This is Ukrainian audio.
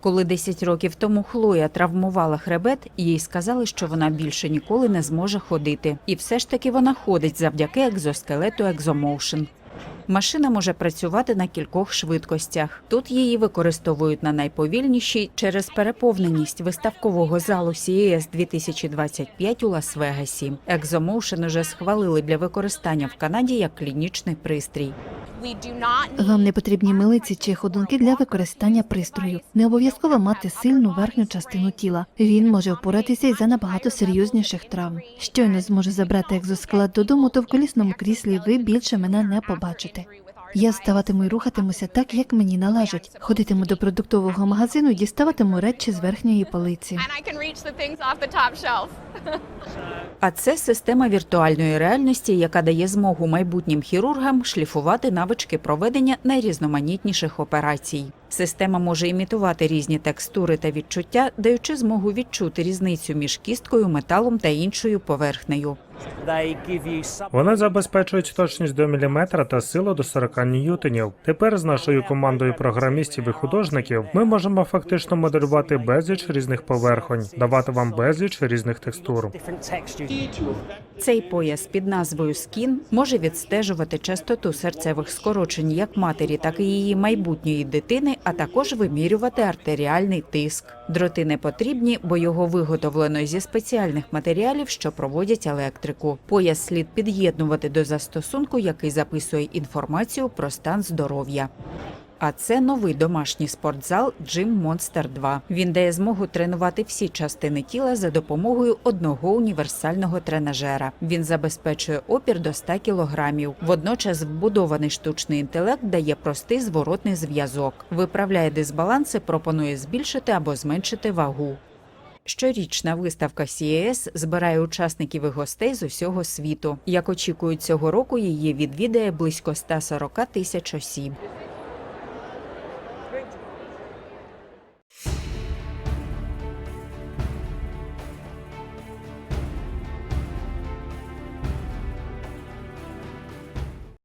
Коли 10 років тому Хлоя травмувала хребет, їй сказали, що вона більше ніколи не зможе ходити. І все ж таки вона ходить завдяки екзоскелету Exomotion. Машина може працювати на кількох швидкостях. Тут її використовують на найповільнішій через переповненість виставкового залу CES 2025 у Лас-Вегасі. Exomotion уже схвалили для використання в Канаді як клінічний пристрій. Вам не потрібні милиці чи ходунки для використання пристрою. Не обов'язково мати сильну верхню частину тіла. Він може впоратися із за набагато серйозніших травм. Щойно зможу забрати екзоскелет додому, то в колісному кріслі ви більше мене не побачите. Я вставатиму і рухатимуся так, як мені належить. Ходитиму до продуктового магазину і діставатиму речі з верхньої полиці. А це система віртуальної реальності, яка дає змогу майбутнім хірургам шліфувати навички проведення найрізноманітніших операцій. Система може імітувати різні текстури та відчуття, даючи змогу відчути різницю між кісткою, металом та іншою поверхнею. Вони забезпечують точність до міліметра та силу до 40 ньютонів. Тепер з нашою командою програмістів і художників ми можемо фактично моделювати безліч різних поверхонь, давати вам безліч різних текстур. Цей пояс під назвою Скін може відстежувати частоту серцевих скорочень як матері, так і її майбутньої дитини, а також вимірювати артеріальний тиск. Дроти не потрібні, бо його виготовлено зі спеціальних матеріалів, що проводять електрику. Пояс слід під'єднувати до застосунку, який записує інформацію про стан здоров'я. А це новий домашній спортзал Gym Monster 2. Він дає змогу тренувати всі частини тіла за допомогою одного універсального тренажера. Він забезпечує опір до 100 кілограмів. Водночас вбудований штучний інтелект дає простий зворотний зв'язок. Виправляє дисбаланси, пропонує збільшити або зменшити вагу. Щорічна виставка CES збирає учасників і гостей з усього світу. Як очікують цього року, її відвідає близько 140 тисяч осіб.